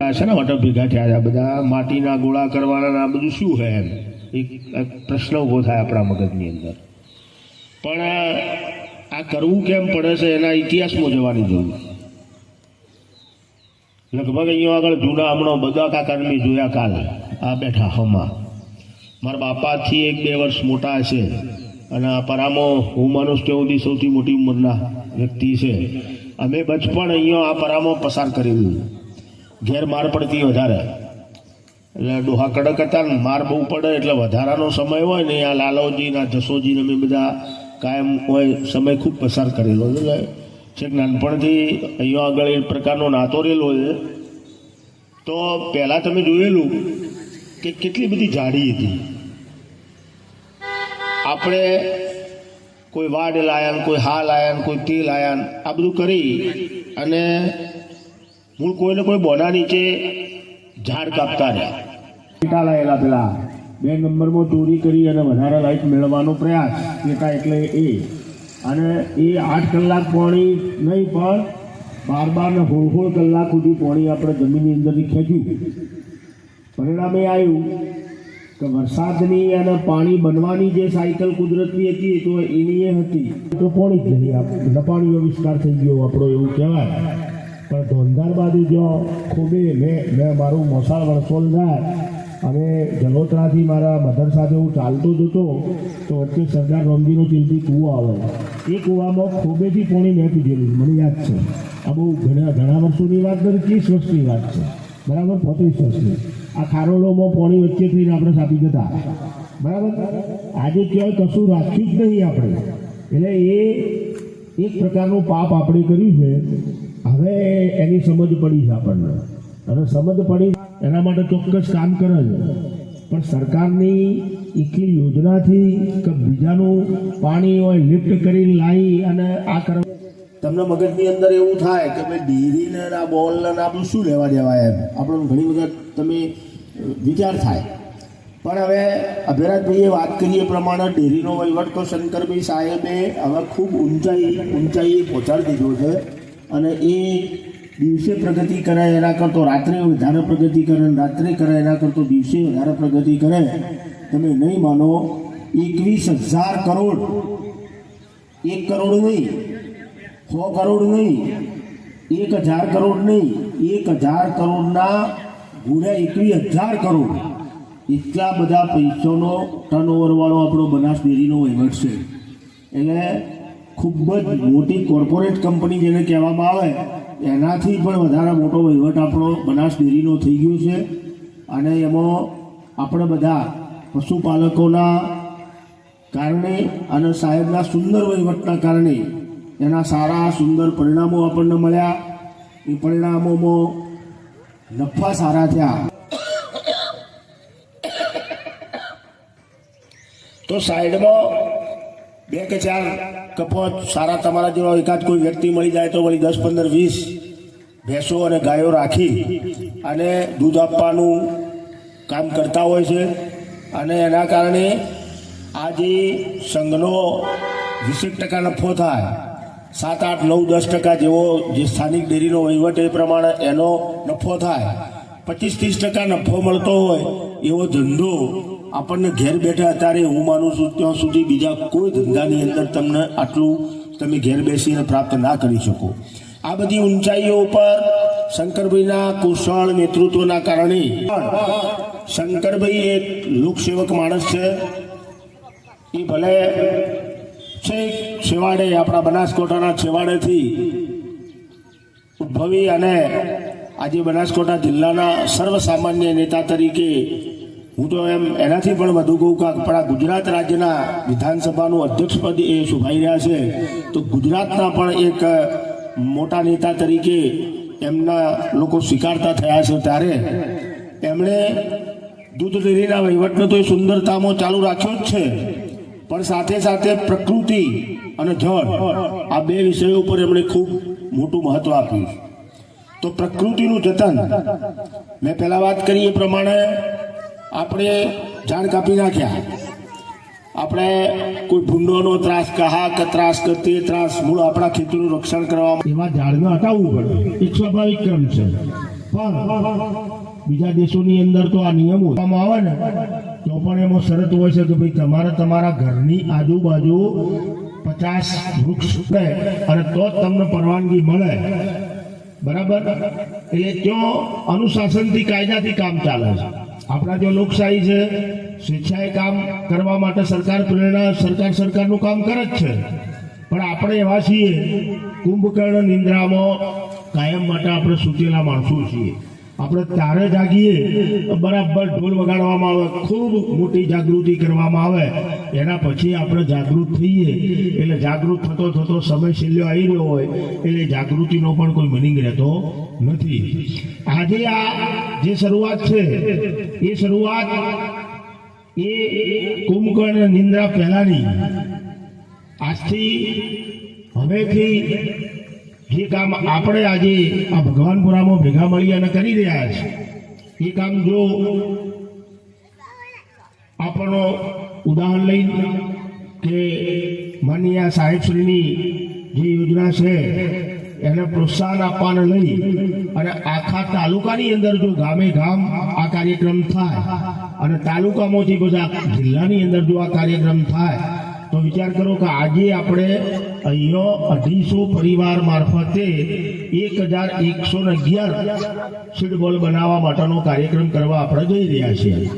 છે ને વટો ભેગા થયા આ બધા માટીના ગોળા કરવાના આ બધું શું છે એમ? એક પ્રશ્ન ઊભો થાય આપણા મગજની અંદર. પણ આ- કરવું કેમ પડે છે? એના ઇતિહાસમાં જવાની જરૂર. લગભગ અહીંયા આગળ જૂના હમણાં બધા કાકાને જોયા કાલ. આ બેઠા હમા મારા બાપાથી એક બે વર્ષ મોટા છે અને આ પરામો હું માનું ત્યાં સુધી સૌથી મોટી ઉંમરના વ્યક્તિ છે. અમે બચપણ અહીંયા આ પરામો પસાર કરેલું ઘેર માર પડતી વધારે. એટલે ડોહા કડક હતા ને માર બહુ પડે એટલે વધારાનો સમય હોય ને આ લાલોજીના ના જસોજી ને અમે બધા કાયમ હોય સમય ખૂબ પસાર કરેલો એટલે છેક નાનપણથી અહીંયા આગળ એ પ્રકારનો નાતો રહેલો છે. તો પહેલાં તમે જોયેલું કે કેટલી બધી જાડી હતી. આપણે કોઈ વાડ લાયન કોઈ હા લાયન કોઈ તે લાયન આ બધું કરી અને મૂળ કોઈને કોઈ બોના નીચે ઝાડ કાપતા રહ્યા ઈટા લાયેલા પેલા. બે નંબરમાં ચોરી કરી અને વધારે લાઈટ મેળવવાનો પ્રયાસ. કેતા એટલે એ. અને એ આઠ કલાક પાણી નહીં, પણ બાર બાર ને હોળ હોળ કલાક સુધી પાણી આપણે જમીનની અંદરથી ખેંચ્યું. પરિણામે આવ્યું કે વરસાદની અને પાણી બનવાની જે સાયકલ કુદરતની હતી તો એની એ હતી. તો પાણી જ નહીં આપ- નપાણીનો વિસ્તાર થઈ ગયો, આપણો એવું કહેવાય. પણ ધોંધાર બાજુ જો ખૂબે મેં મેં મારું મોસાળ વરસોલ જાય અને જલોત્રાથી મારા મધર સાથે હું ચાલતો જતો તો વચ્ચે સરદાર રોમજીનો ચિંતી કૂવો આવે. એ કૂવામાં ખૂબેથી પોણી મેં પીધેલું. મને યાદ છે. આ બહુ ઘણા ઘણા વર્ષોની વાત નથી, ત્રીસ વર્ષની વાત છે. બરાબર, પોત્રીસ વર્ષની. આ ખારોલોમાં પોણી વચ્ચે થઈને આપણે સાપી જતા. બરાબર? આજે ક્યાંય કશું રાખ્યું જ નહીં આપણે. એટલે એ એક પ્રકારનું પાપ આપણે કર્યું છે. હવે એની સમજ પડી છે આપણને. અને સમજ પડી એના માટે ચોક્કસ કામ કરે છે. પણ સરકારની એકલી યોજનાથી કે બીજાનું પાણી હોય, લિફ્ટ કરીને લાવી અને આ કરવા તમને મગજની અંદર એવું થાય કે ભાઈ ડેરીને આ બોલને આપણું શું લેવા દેવાય એમ? આપણને ઘણી વખત તમે વિચાર થાય. પણ હવે અભિરાજભાઈએ વાત કરી એ પ્રમાણે ડેરીનો વહીવટ તો શંકરભાઈ સાહેબે હવે ખૂબ ઊંચાઈ ઊંચાઈએ પહોંચાડી દીધો છે. અને એ દિવસે પ્રગતિ કરે એના કરતો રાત્રે વધારે પ્રગતિ કરે રાત્રે કરે એના કરતો દિવસે વધારે પ્રગતિ કરે. તમે નહીં માનો, એકવીસ હજાર કરોડ, એક કરોડ નહીં, સો કરોડ નહીં, એક હજાર કરોડ નહીં, એક હજાર કરોડના ગુણ્યા એકવીસ હજાર કરોડ. એટલા બધા પૈસાનો ટર્નઓવરવાળો આપણો બનાસ ડેરીનો વહીવટ છે. એટલે ખૂબ જ મોટી કોર્પોરેટ કંપની જેને કહેવામાં આવે, એનાથી પણ વધારે મોટો વહીવટ આપણો બનાસ ડેરીનો થઈ ગયો છે. અને એમાં આપણે બધા પશુપાલકોના કારણે અને સાહેબના સુંદર વહીવટના કારણે એના સારા સુંદર પરિણામો આપણને મળ્યા. એ પરિણામોમાં નફા સારા થયા. તો સાઈડમાં બે કે ચાર કપોત સારા તમારા જેવા એકાદ કોઈ વ્યક્તિ મળી જાય તો વળી દસ, પંદર, વીસ ભેંસો અને ગાયો રાખી અને દૂધ આપવાનું કામ કરતા હોય છે. અને એના કારણે આ જે સંઘનો વીસેક ટકા નફો થાય, સાત, આઠ, નવ, દસ ટકા જેવો જે સ્થાનિક ડેરીનો વહીવટ એ પ્રમાણે એનો નફો થાય. પચીસ, ત્રીસ ટકા નફો મળતો હોય એવો ધંધો આપણને ઘેર બેઠા અત્યારે હું માનું છું ત્યાં સુધી બીજા કોઈ ધંધાની અંદર તમને આટલું તમે ઘેર બેસીને પ્રાપ્ત ના કરી શકો. આ બધી ઊંચાઈઓ ઉપર શંકરભાઈના કુશળ નેતૃત્વના કારણે શંકરભાઈ એક લોકસેવક માણસ છે. એ ભલે છેક છેવાડે આપણા બનાસકાંઠાના છેવાડેથી ઉદ્ભવી અને આજે બનાસકાંઠા જિલ્લાના સર્વસામાન્ય નેતા તરીકે હું તો એમ એનાથી પણ વધુ કહું કે આપણા ગુજરાત રાજ્યના વિધાનસભાનું અધ્યક્ષપદ એ શોભાઈ રહ્યા છે. તો ગુજરાતના પણ એક મોટા નેતા તરીકે એમના લોકો સ્વીકારતા થયા છે ત્યારે એમણે દૂધ ડેરીના વહીવટનો તો એ સુંદરતામાં ચાલુ રાખ્યો જ છે. પણ સાથે સાથે પ્રકૃતિ અને જળ આ બે વિષયો ઉપર એમણે ખૂબ મોટું મહત્વ આપ્યું તો પ્રકૃતિનું જતન, મેં પહેલાં વાત કરી એ પ્રમાણે આપણે ઝાડ કાપી નાખ્યા. આપણે કોઈ ભૂંડોનો ત્રાસ કહા કે ત્રાસ કે તે ત્રાસ, મૂળ આપણા ખેતીનું રક્ષણ કરવા એમાં ઝાડને હટાવવું પડે. એક સ્વાભાવિક ક્રમ છે. પણ બીજા દેશોની અંદર તો આ નિયમો આવે ને, તો પણ એમાં શરત હોય છે કે ભાઈ તમારે તમારા ઘરની આજુબાજુ પચાસ વૃક્ષ ઉગે અને તો જ તમને પરવાનગી મળે. બરાબર? એટલે ત્યાં અનુશાસનથી કાયદાથી કામ ચાલે છે. આપણા જો લોકશાહી છે, સ્વેચ્છાએ કામ કરવા માટે સરકાર પ્રેરણા, સરકાર સરકારનું કામ કરે જ છે. પણ આપણે એવા છીએ, કુંભકર્ણ નિંદ્રામાં કાયમ માટે આપણે સૂતેલા માણસો છીએ. આપણે તારે જાગીએ, બરાબર ઢોલ વગાડવામાં આવે, ખૂબ મોટી જાગૃતિ કરવામાં આવે. એના પછી આપણે જાગૃત થઈએ. એટલે જાગૃત થતો થતો સમય છેલ્લો આવી રહ્યો હોય, એટલે જાગૃતિનો પણ કોઈ મિનિંગ રહેતો નથી. આજે આ જે શરૂઆત છે, એ શરૂઆત એ કુંભકર્ણ નિંદ્રા પહેલાની. આજથી હવેથી જે કામ આપણે આજે આ ભગવાનપુરામાં ભેગા મળી અને કરી રહ્યા છે, એ કામ જો આપણો ઉદાહરણ લઈ કે માનનીય સાહેબશ્રીની જે યોજના છે, એને પ્રોત્સાહન આપવાને લઈ અને આખા તાલુકાની અંદર જો ગામે ગામ આ કાર્યક્રમ થાય અને તાલુકામાંથી બધા જિલ્લાની અંદર જો આ કાર્યક્રમ થાય તો વિચાર કરો કે આજે આપણે અહીંયા અઢીસો પરિવાર મારફતે એક હજાર એકસો ને અગિયાર સીડબોલ બનાવવા માટેનો કાર્યક્રમ કરવા આપણે જઈ રહ્યા છીએ.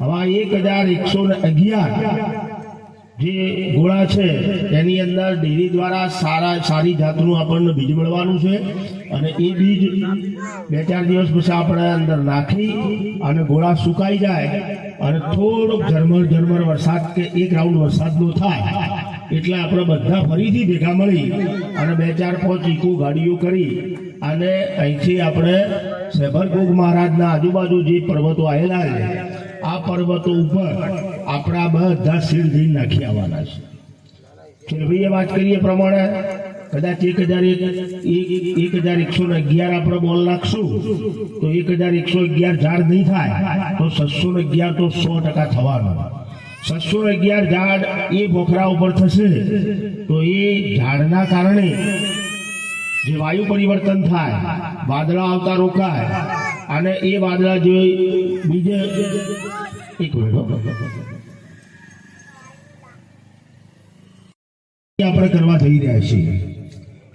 હવે એક હજાર એકસો ને અગિયાર જે ગોળા છે, એની અંદર ડેરી દ્વારા સારા સારી જાતનું આપણને બીજ મળવાનું છે. અને એ બીજ બે ચાર દિવસ પછી આપણે અંદર નાખી અને ગોળા સુકાઈ જાય અને થોડોક ઝરમર ઝરમર વરસાદ કે એક રાઉન્ડ વરસાદનો થાય એટલે આપણે બધા ફરીથી ભેગા મળી અને બે ચાર પાંચ ઇકો ગાડીઓ કરી અને અહીંથી આપણે સેભરભોગ મહારાજના આજુબાજુ જે પર્વતો આવેલા છે, આ પર્વતો ઉપર આપણા બધા શીરધી નાખી આવવાના છે. ખેલભાઈએ વાત કરીએ પ્રમાણે, કદાચ એક હજાર એક હજાર એકસો ને અગિયાર આપણે બોલ નાખશું, તો એક હજાર એકસો અગિયાર ઝાડ નહીં થાય, તો છસો ને અગિયાર તો સો ટકા થવાનું. ને અગિયાર ઝાડ એ બોખરા ઉપર થશે, તો એ ઝાડના કારણે જે વાયુ પરિવર્તન થાય, વાદળા આવતા રોકાય, અને એ વાદળા જે બીજે એક મિનિટ આપણે કરવા જઈ રહ્યા છીએ.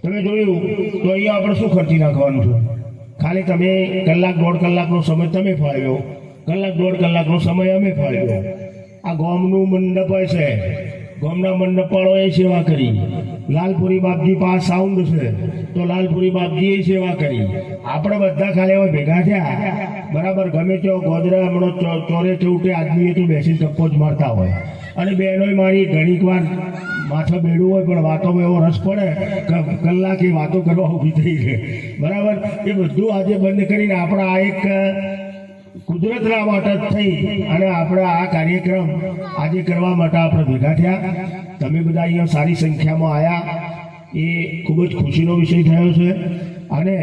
તમે જોયું, તો અહીંયા આપણે શું ખર્ચી નાખવાનું છે? ખાલી તમે કલાક દોઢ કલાકનો સમય તમે ફાળવ્યો કલાક દોઢ કલાકનો સમય અમે ફાળવ્યો આ ગોમનું મંડપ છે ગોમના મંડપવાળોએ સેવા કરી. લાલપુરી બાપજી પાસે સાઉન્ડ છે. તો લાલપુરી બાપજીએ સેવા કરી. આપણે બધા ખાલી હવે ભેગા થયા. બરાબર, ગમે તેવો ગોદરા હમણાં ચોરે ચૌટે આદમીએ તો બેસી ટપ્પો જ મારતા હોય. અને બહેનોય મારી ઘણીક વાર માથા બેડું હોય, પણ વાતોમાં એવો રસ પડે કલાક કલાકે વાતો કરવા ઊભી થઈ છે બરાબર? એ બધું આજે બંધ કરીને આપણે આ એક કુદરતના માટે થઈ. અને આપણે આ કાર્યક્રમ આજે કરવા માટે આપણે ભેગા થયા. તમે બધા અહીંયા સારી સંખ્યામાં આવ્યા એ ખૂબ જ ખુશીનો વિષય થયો છે. અને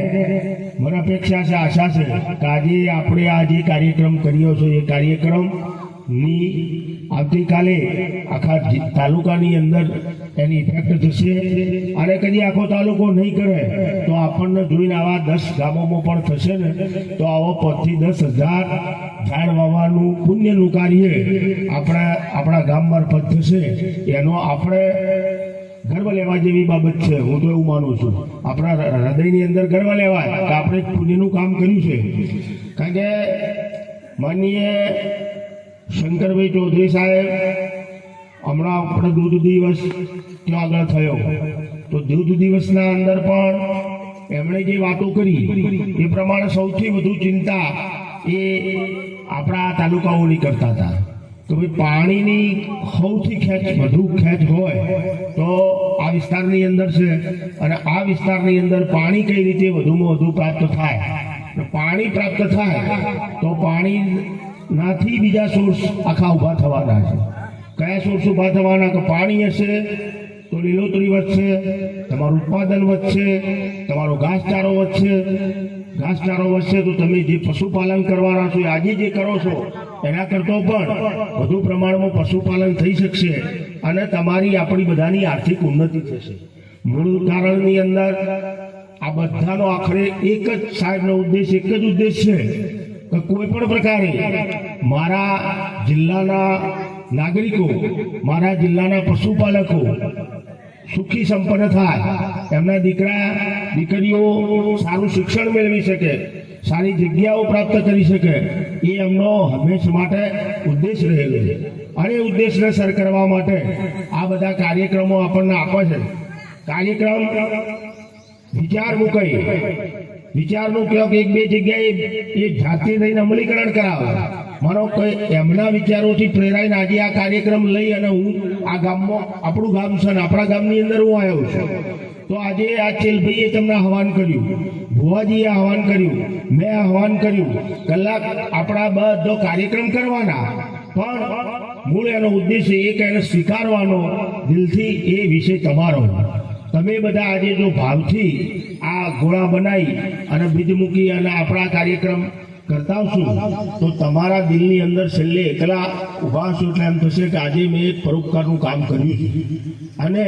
મને અપેક્ષા છે, આશા છે કે આજે આપણે આ જે કાર્યક્રમ કર્યો છે, એ કાર્યક્રમની આવતીકાલે આખા તાલુકાની અંદર એની ઇફેક્ટ થશે. અને કદી આખો તાલુકો નહીં કરે, તો આપણને જોઈને આવા દસ ગામોમાં પણ થશે ને, તો આવો પાંચથી દસ હજાર ઝાડ વાવવાનું પુણ્યનું કાર્ય આપણા આપણા ગામ મારફત થશે. એનો આપણે ગર્વ લેવા જેવી બાબત છે. હું તો એવું માનું છું. આપણા હૃદયની અંદર ગર્વ લેવાય કે આપણે પુણ્યનું કામ કર્યું છે. કારણ કે માનનીય શંકરભાઈ ચૌધરી સાહેબ, હમણાં આપણે દૂધ દિવસ ત્યાં આગળ થયો. તો દૂધ દિવસના અંદર પણ એમણે જે વાતો કરી, એ પ્રમાણે સૌથી વધુ ચિંતા એ આપણા તાલુકાઓની કરતા હતા. તો ભાઈ, પાણીની સૌથી ખેંચ, વધુ ખેંચ હોય તો આ વિસ્તારની અંદર છે અને આ વિસ્તારની અંદર પાણી કઈ રીતે વધુમાં વધુ પ્રાપ્ત થાય? પાણી પ્રાપ્ત થાય તો પાણી નાથી બીજા સોર્સ આખા ઊભા થવાના છે. કયા સોર્સ ઊભા થવાના? કે પાણી હશે, તો લીલોતરી વધશે, તમારું ઉત્પાદન વધશે, તમારો ઘાસચારો વધશે. ઘાસચારો વધશે તો તમે જે પશુપાલન કરવાના છો આજે જે કરો છો, એના કરતો પણ વધુ પ્રમાણમાં પશુપાલન થઈ શકશે અને તમારી આપણી બધાની આર્થિક ઉન્નતિ થશે. મૂળ કારણની અંદર આ બધાનો આખરે એક જ સાહેબનો ઉદ્દેશ, એક જ ઉદ્દેશ છે કે કોઈ પણ પ્રકારે મારા જિલ્લાના નાગરિકો, મારા જિલ્લાના પશુપાલકો સુખી સંપન્ન થાય, એમના દીકરા, દીકરીઓ સારું શિક્ષણ મેળવી શકે, સારી જગ્યાઓ પ્રાપ્ત કરી શકે, એ એમનો હંમેશ માટે ઉદ્દેશ રહેલો છે. અને ઉદ્દેશને સર કરવા માટે આ બધા કાર્યક્રમો આપણને આપે છે. કાર્યક્રમ વિચાર મૂકાઈ વિચારનું કહો કે એક બે જગ્યાએ એ જાતે થઈને અમલીકરણ કરાવે. મારો કોઈ એમના વિચારોથી પ્રેરાઈને આજે આ કાર્યક્રમ લઈ અને હું આ ગામમાં, આપણું ગામ છે ને આપણા ગામની અંદર હું આવ્યો છું. તો આજે આ ચેલભાઈએ તમને આહવાન કર્યું. ભુવાજીએ આહવાન કર્યું. મેં આહવાન કર્યું. કલાક આપણા બધો કાર્યક્રમ કરવાના. પણ મૂળ એનો ઉદ્દેશ એ કે એને સ્વીકારવાનો દિલથી એ વિષય તમારો. તમે બધા આજે જો ભાવથી આ ગોળા બનાવી અને બીજ મૂકી અને આપણા કાર્યક્રમ કરતા આવશું, તો તમારા દિલની અંદર છેલ્લે એકલા ઊભા છો એટલે એમ થશે કે આજે મેં એક પરોપકારનું કામ કર્યું છે. અને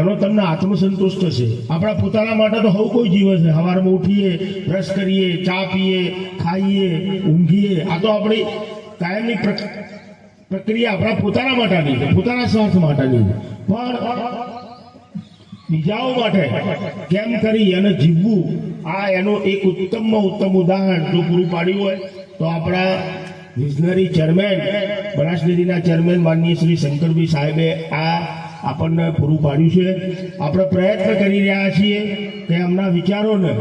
એનો તમને આત્મસંતોષ થશે આપણા પોતાના માટે તો હવ કોઈ જીવન છે સવારમાં ઉઠીએ, બ્રશ કરીએ, ચા પીએ, ખાઈએ, ઊંઘીએ. આ તો આપણી કાયમની પ્રક્રિયા આપણા પોતાના માટેની પોતાના સ્વાર્થ માટેની પણ બીજાઓ માટે. કેમ કરી અને જીવવું? આ એનું એક ઉત્તમમાં ઉત્તમ ઉદાહરણ. જો પૂરું પાડ્યું હોય, તો આપણા વિઝનરી ચેરમેન બનાસ ચેરમેન માનનીય શ્રી શંકરભાઈ સાહેબે આ આપણને પૂરું પાડ્યું છે. આપણે પ્રયત્ન કરી રહ્યા છીએ કે એમના વિચારોને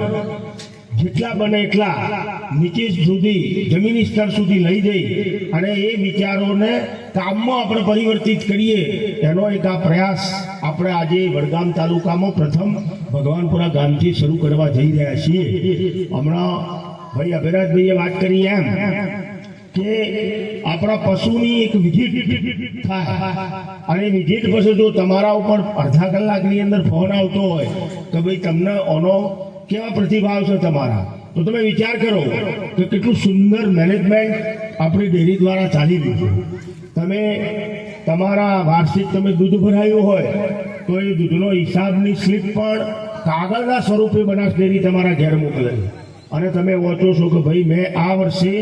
જેટલા બને એટલા નીચે સુધી જમીની સ્તર સુધી લઈ જઈ અને એ વિચારોને કામમાં આપણે પરિવર્તિત કરીએ, એનો એક આ પ્રયાસ આપણે આજે વડગામ તાલુકામાં પ્રથમ ભગવાનપુરા ગામથી શરૂ કરવા જઈ રહ્યા છીએ. હમણાં ભાઈ અભિરાજભાઈએ વાત કરી એમ કે આપણા પશુની એક વિઝિટ થાય અને વિઝિટ પછી જો તમારા ઉપર અડધા કલાકની અંદર ફોન આવતો હોય કે ભાઈ તમને ઓનો કેવા પ્રતિભાવ છે તમારા? તો તમે વિચાર કરો કે કેટલું સુંદર મેનેજમેન્ટ આપણી ડેરી દ્વારા ચાલી રહ્યું છે. તમે તમારા વાર્ષિક તમે દૂધ ભરાયું હોય, તો એ દૂધનો હિસાબની સ્લીપ પણ કાગળના સ્વરૂપે બનાસ ડેરી તમારા ઘેર મોકલે અને તમે વાંચો છો કે ભાઈ, મેં આ વર્ષે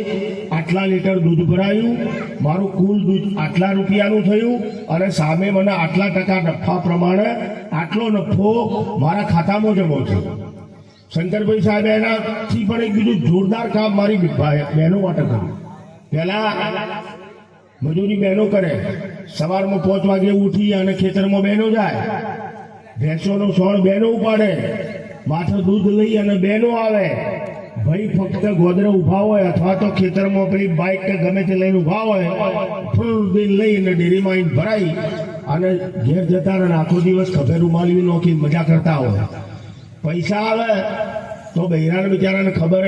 આટલા લીટર દૂધ ભરાયું, મારું કુલ દૂધ આટલા રૂપિયાનું થયું અને સામે મને આટલા ટકા નફા પ્રમાણે આટલો નફો મારા ખાતામાં જમો છે. શંકરભાઈ સાહેબે એનાથી પણ એક બીજું જોરદાર કામ મારી બહેનો માટે કર્યું. પહેલા મજૂરી બહેનો કરે. સવારમાં પાંચ વાગે ઉઠી અને ખેતરમાં બહેનો જાય. ભેંસોનો સોળ બહેનો ઉપાડે. માથે દૂધ લઈ અને બહેનો આવે. ભાઈ ફક્ત ગોદરે ઊભા હોય અથવા તો ખેતરમાં પેલી બાઇક કે ગમે તે લઈને ઊભા હોય, ફૂલ બિલ લઈને ડેરીમાં આવીને ભરાઈ અને ઘેર જતા અને આખો દિવસ ખભે રૂમાલવી નોખી મજા કરતા હોય. પૈસા આવે તો બૈરાને બિચારાને ખબર